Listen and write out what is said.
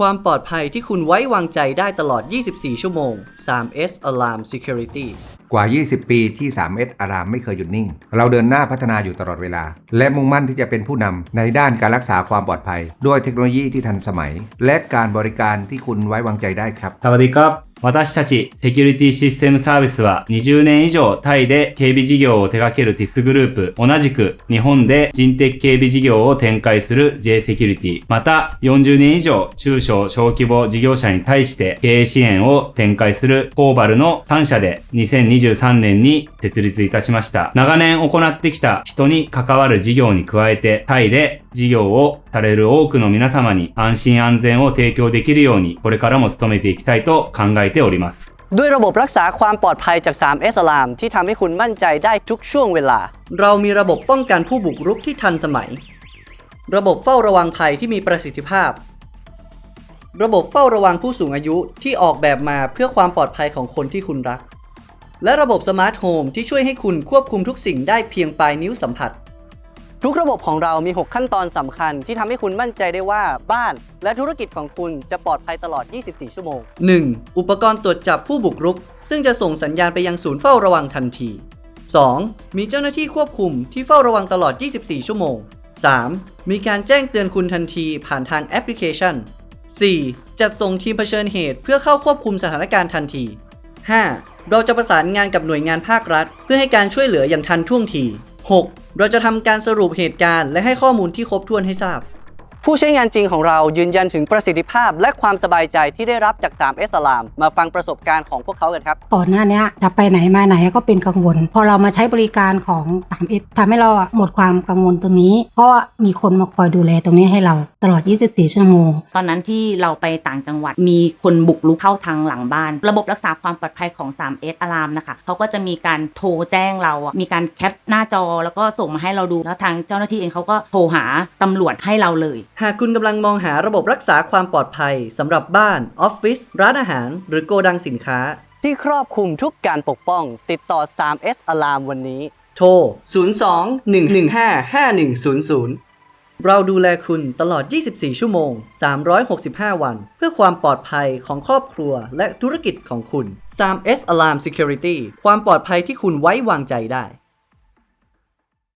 ความปลอดภัยที่คุณไว้วางใจได้ตลอด 24 ชั่วโมง 3S Alarm Security กว่า 20 ปีที่ 3S Alarm ไม่เคยหยุดนิ่ง เราเดินหน้าพัฒนาอยู่ตลอดเวลา และมุ่งมั่นที่จะเป็นผู้นำในด้านการรักษาความปลอดภัย ด้วยเทคโนโลยีที่ทันสมัย และการบริการที่คุณไว้วางใจได้ครับ สวัสดีครับ 私たちセキュリティシステムサービスは20年以上タイで警備事業を手掛けるティスグループ同じく日本で人的警備事業を展開する J セキュリティ。また40年以上中小小規模事業者に対して経営支援を展開するコーバルの3社で2023年に設立いたしました。長年行ってきた人に関わる事業に加えてタイで事業をされる多くの皆様に安心安全を提供できるようにこれからも努めていきたいと考えております。 ด้วยระบบรักษาความปลอดภัยจาก 3S Alarm ที่ทำให้คุณมั่นใจได้ทุกช่วงเวลา เรามีระบบป้องกันผู้บุกรุกที่ทันสมัย ระบบเฝ้าระวังภัยที่มีประสิทธิภาพ ระบบเฝ้าระวังผู้สูงอายุที่ออกแบบมาเพื่อความปลอดภัยของคนที่คุณรัก และระบบสมาร์ทโฮมที่ช่วยให้คุณควบคุมทุกสิ่งได้เพียงปลายนิ้วสัมผัส ทุกระบบของเรามี 6 ขั้นตอนสำคัญที่ทำให้คุณมั่นใจได้ว่าบ้านและธุรกิจของคุณจะปลอดภัยตลอด 24 ชั่วโมง 1. อุปกรณ์ตรวจจับผู้บุกรุก ซึ่งจะส่งสัญญาณไปยังศูนย์เฝ้าระวังทันที 2. มีเจ้าหน้าที่ควบคุมที่เฝ้าระวังตลอด 24 ชั่วโมง 3. มีการแจ้งเตือนคุณทันทีผ่านทางแอปพลิเคชัน 4. จัดส่งทีมเผชิญเหตุเพื่อเข้าควบคุมสถานการณ์ทันที 5. เราจะประสานงานกับหน่วยงานภาครัฐ เพื่อให้การช่วยเหลืออย่างทันท่วงที 6. เราจะทำการสรุปเหตุการณ์และให้ข้อมูลที่ครบถ้วนให้ทราบ ผู้ใช้งานจริงของเรายืนยันถึงประสิทธิภาพ และความสบายใจที่ได้รับจาก 3S Alarm มาฟังประสบการณ์ของพวกเขากันครับ ก่อนหน้าเนี้ยจะไปไหนมาไหนก็เป็นกังวล พอเรามาใช้บริการของ 3S ทำให้เราอะหมดความกังวลตรงนี้ เพราะว่ามีคนมาคอยดูแลตรงนี้ให้เราตลอด 24 ชั่วโมง ตอนนั้นที่เราไปต่างจังหวัดมีคนบุกรุกเข้าทางหลังบ้าน ระบบรักษาความปลอดภัยของ 3S Alarm นะคะเขาก็จะมีการโทรแจ้งเราอะมีการแคปหน้าจอแล้วก็ส่งมาให้เราดูแล้วทางเจ้าหน้าที่เองเขาก็โทรหาตำรวจให้เราเลยหากคุณกำลังมองหาระบบรักษาความปลอดภัยสำหรับบ้าน ออฟฟิศ ร้านอาหาร หรือโกดังสินค้า ที่ครอบคลุมทุกการปกป้อง ติดต่อ 3S Alarm วันนี้ โทร 02-115-5100 เราดูแลคุณตลอด 24 ชั่วโมง 365 วัน เพื่อความปลอดภัยของครอบครัวและธุรกิจของคุณ 3S Alarm Security ความปลอดภัยที่คุณไว้วางใจได้